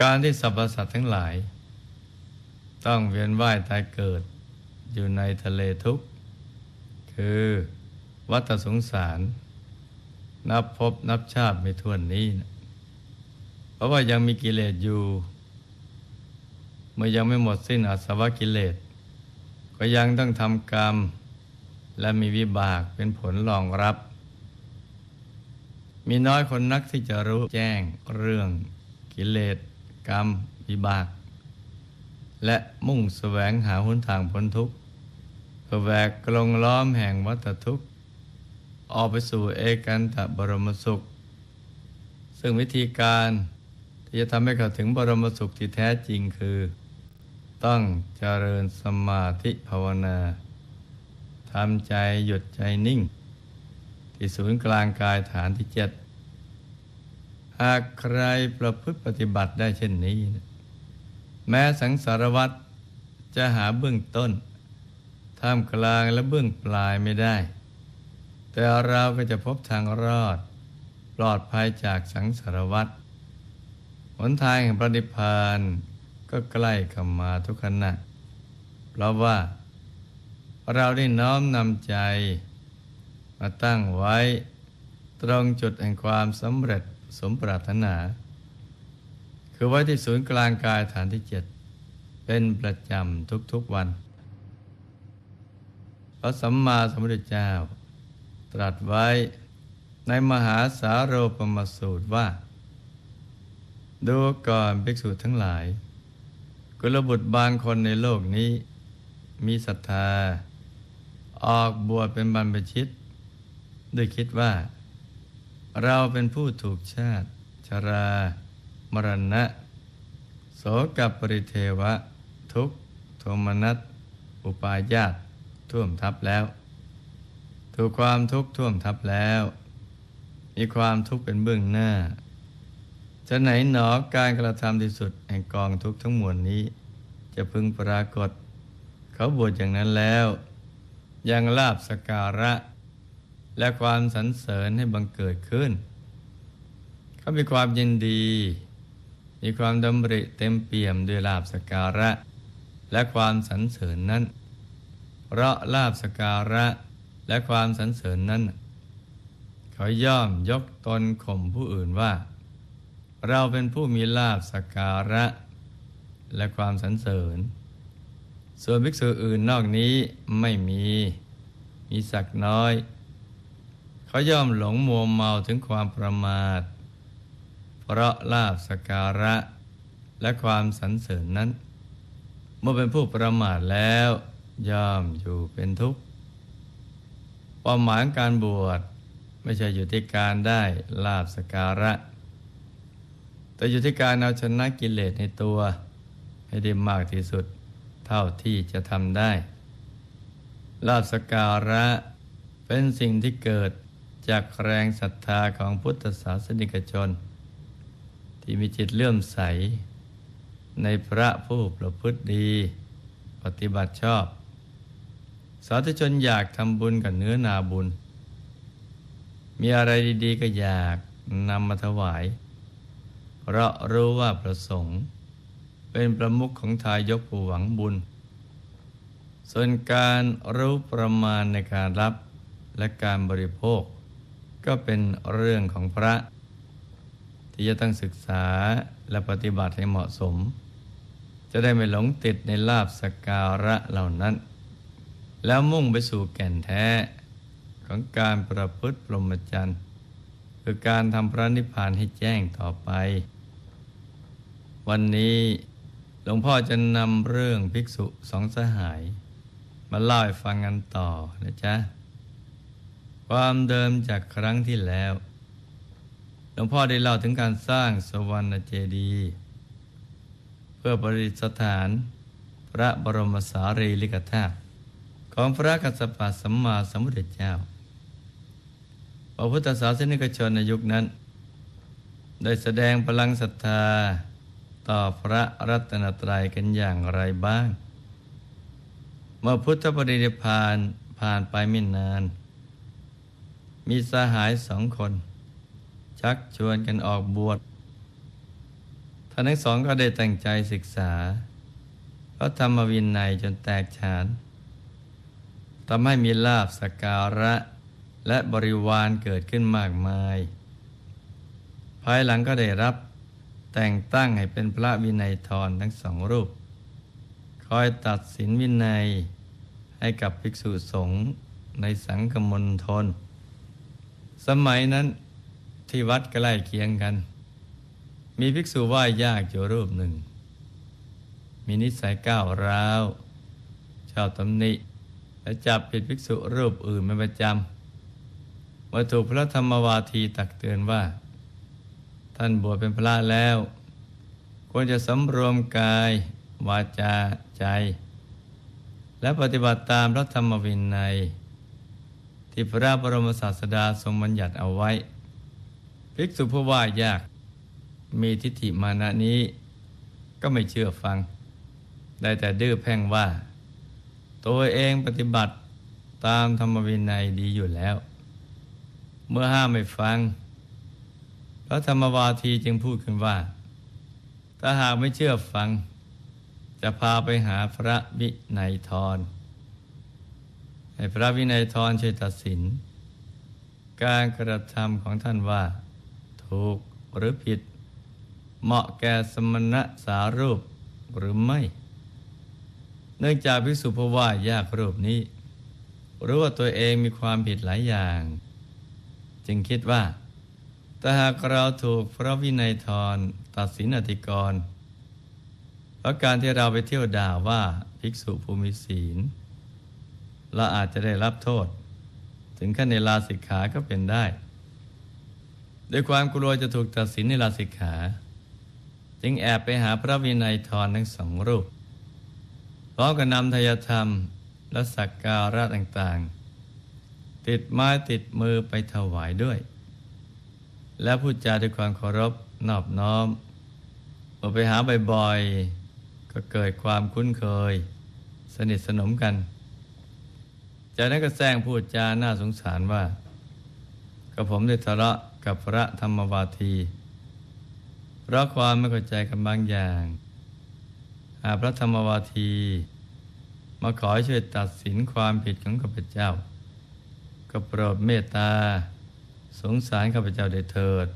การที่สรรพสัตว์ทั้งหลาย ต้องเวียนว่ายตายเกิดอยู่ในทะเลทุกข์ คือวัฏสงสาร นับพบนับชาติไม่ถ้วนนี้นะเพราะว่ายังมีกิเลสอยู่ เมื่อยังไม่หมดสิ้นอาสวะกิเลส ก็ยังต้องทำกรรม และมีวิบากเป็นผลรองรับ มีน้อยคนนักที่จะรู้แจ้งเรื่องกิเลส กรรมวิบาก และมุ่งแสวงหาหนทางพ้นทุกข์เพื่อแวกกลงล้อมแห่งวัฏทุกข์ ออกไปสู่เอกันตบรมสุข ซึ่งวิธีการที่จะทำให้เขาถึงบรมสุขที่แท้จริงคือ ต้องเจริญสมาธิภาวนาทำใจหยุดใจนิ่ง ที่ศูนย์กลางกายฐานที่เจ็ด หากใครประพฤติปฏิบัติได้เช่นนี้นะแม้สังสารวัตรจะหาเบื้องต้น ท่ามกลางและเบื้องปลายไม่ได้ แต่เราก็จะพบทางรอด ปลอดภัยจากสังสารวัตรหนทางแห่งพระนิพพานก็ใกล้เข้ามาทุกขณะ เพราะว่าเราได้น้อมนำใจ มาตั้งไว้ ตรงจุดแห่งความสำเร็จ สมปรารถนา คือไว้ที่ศูนย์กลางกายฐานที่เจ็ดเป็นประจำทุกๆวัน พระสัมมาสัมพุทธเจ้า ตรัสไว้ในมหาสาโรปมสูตรว่า ดูก่อนภิกษุทั้งหลาย กุลบุตรบางคนในโลกนี้ มีศรัทธา ออกบวชเป็นบรรพชิตด้วยคิดว่า เราเป็นผู้ถูกชาติ ชรา มรณะ โสกับปริเทวะ ทุกโทมนัส อุปาญาตท่วมทับแล้ว ถูกความทุกข์ท่วมทับแล้ว มีความทุกข์เป็นเบื้องหน้า จะไหนหนอการกระทำที่สุดแห่งกองทุกข์ทั้งมวลนี้ จะพึงปรากฏ เขาบวชอย่างนั้นแล้ว ยังลาบสการะ และความสรรเสริญให้บังเกิดขึ้น เขามีความยินดี มีความดำริเต็มเปี่ยมด้วยลาบสการะ และความสรรเสริญนั้น เพราะลาบสการะและความสรรเสริญนั้น เขาย่อมยกตนข่มผู้อื่นว่า เราเป็นผู้มีลาบสการะ และความสรรเสริญ ส่วนภิกษุอื่นนอกนี้ไม่มี มีสักน้อย เขาย่อมหลงมัวเมาถึงความประมาท เพราะลาบสการะ และความสรรเสริญนั้น เมื่อเป็นผู้ประมาทแล้วย่อมอยู่เป็นทุกข์เป้าหมายการบวชไม่ใช่อยู่ที่การได้ลาบสการะ แต่อยู่ที่การเอาชนะกิเลสในตัว ให้ได้มากที่สุดเท่าที่จะทำได้ ลาบสการะเป็นสิ่งที่เกิด จากแรงศรัทธาของพุทธศาสนิกชน ที่มีจิตเลื่อมใส ในพระผู้ประพฤติดี ปฏิบัติชอบ สาธุชนอยากทำบุญกับเนื้อนาบุญ มีอะไรดีๆก็อยากนำมาถวาย เพราะรู้ว่าประสงค์ เป็นประมุขของทายกผู้หวังบุญ ส่วนการรู้ประมาณในการรับและการบริโภค ก็เป็นเรื่องของพระ ที่จะต้องศึกษาและปฏิบัติให้เหมาะสม จะได้ไม่หลงติดในลาบสการะเหล่านั้น แล้วมุ่งไปสู่แก่นแท้ของการประพฤติพรหมจรรย์คือการทำพระนิพพานให้แจ้งต่อไป วันนี้หลวงพ่อจะนำเรื่องภิกษุสองสหาย มาเล่าให้ฟังกันต่อนะจ๊ะ ความเดิมจากครั้งที่แล้วหลวงพ่อได้เล่าถึงการสร้างสวรรณเจดีย์เพื่อประดิษฐานพระบรมสารีริกธาตุของพระกัสสปะสัมมาสัมพุทธเจ้า พระพุทธศาสนิกชนในยุคนั้น ได้แสดงพลังศรัทธาต่อพระรัตนตรัยกันอย่างไรบ้าง เมื่อพุทธปฏิริพานผ่านไปไม่นาน มีสหายสองคน ชักชวนกันออกบวชท่านทั้งสองก็ได้ตั้งใจศึกษาพระธรรมวินัยจนแตกฉานทำให้มีลาบสการะ และบริวารเกิดขึ้นมากมาย ภายหลังก็ได้รับแต่งตั้งให้เป็นพระวินัยทรทั้งสองรูป คอยตัดสินวินัยให้กับภิกษุสงฆ์ในสังคมณฑล สมัยนั้นที่วัดใกล้เคียงกัน มีภิกษุไหว้ยากอยู่รูปหนึ่ง มีนิสัยก้าวร้าว ชอบตำหนิและจับผิดภิกษุรูปอื่นเป็นประจำว่าถูกพระธรรมวาทีตักเตือนว่า ท่านบวชเป็นพระแล้ว ควรจะสำรวมกาย วาจาใจ และปฏิบัติตามพระธรรมวินัย ที่พระบรมศาสดาทรงบัญญัติเอาไว้ ภิกษุผู้ว่ายาก มีทิฏฐิมานะนี้ ก็ไม่เชื่อฟัง ได้แต่ดื้อแพ่งว่า ตัวเองปฏิบัติตามธรรมวินัยดีอยู่แล้ว เมื่อห้ามไม่ฟังพระธรรมวาทีจึงพูดขึ้นว่า ถ้าหากไม่เชื่อฟัง จะพาไปหาพระวินัยทร ให้พระวินัยทรช่วยตัดสิน การกระทำของท่านว่า ถูกหรือผิด เหมาะแก่สมณะสารูปหรือไม่ เนื่องจากภิกษุผู้ว่ายากรูปนี้รู้ว่าตัวเองมีความผิดหลายอย่าง จึงคิดว่าแต่หากเราถูกพระวินัยทรตัดสินอธิกรณ์เพราะการที่เราไปเที่ยวด่าว่าภิกษุภูมิศีล เราอาจจะได้รับโทษ ถึงขั้นในลาสิกขาก็เป็นได้ ด้วยความกลัวจะถูกตัดสินในลาสิกขา จึงแอบไปหาพระวินัยทรทั้งสองรูปพร้อมกับนำทายธรรมและสักการะต่างๆ ติดไม้ติดมือไปถวายด้วย และพูดจาด้วยความเคารพนอบน้อมเมื่อไปหาบ่อยๆก็เกิดความคุ้นเคย สนิทสนมกัน จากนั้นก็แซงพูดจาน่าสงสารว่า กับผมได้ทะเลาะกับพระธรรมวาที เพราะความไม่เข้าใจกันบางอย่างหาพระธรรมวาที มาขอช่วยตัดสินความผิดของข้าพเจ้าก็โปรดเมตตา สงสารข้าพเจ้าได้เถิด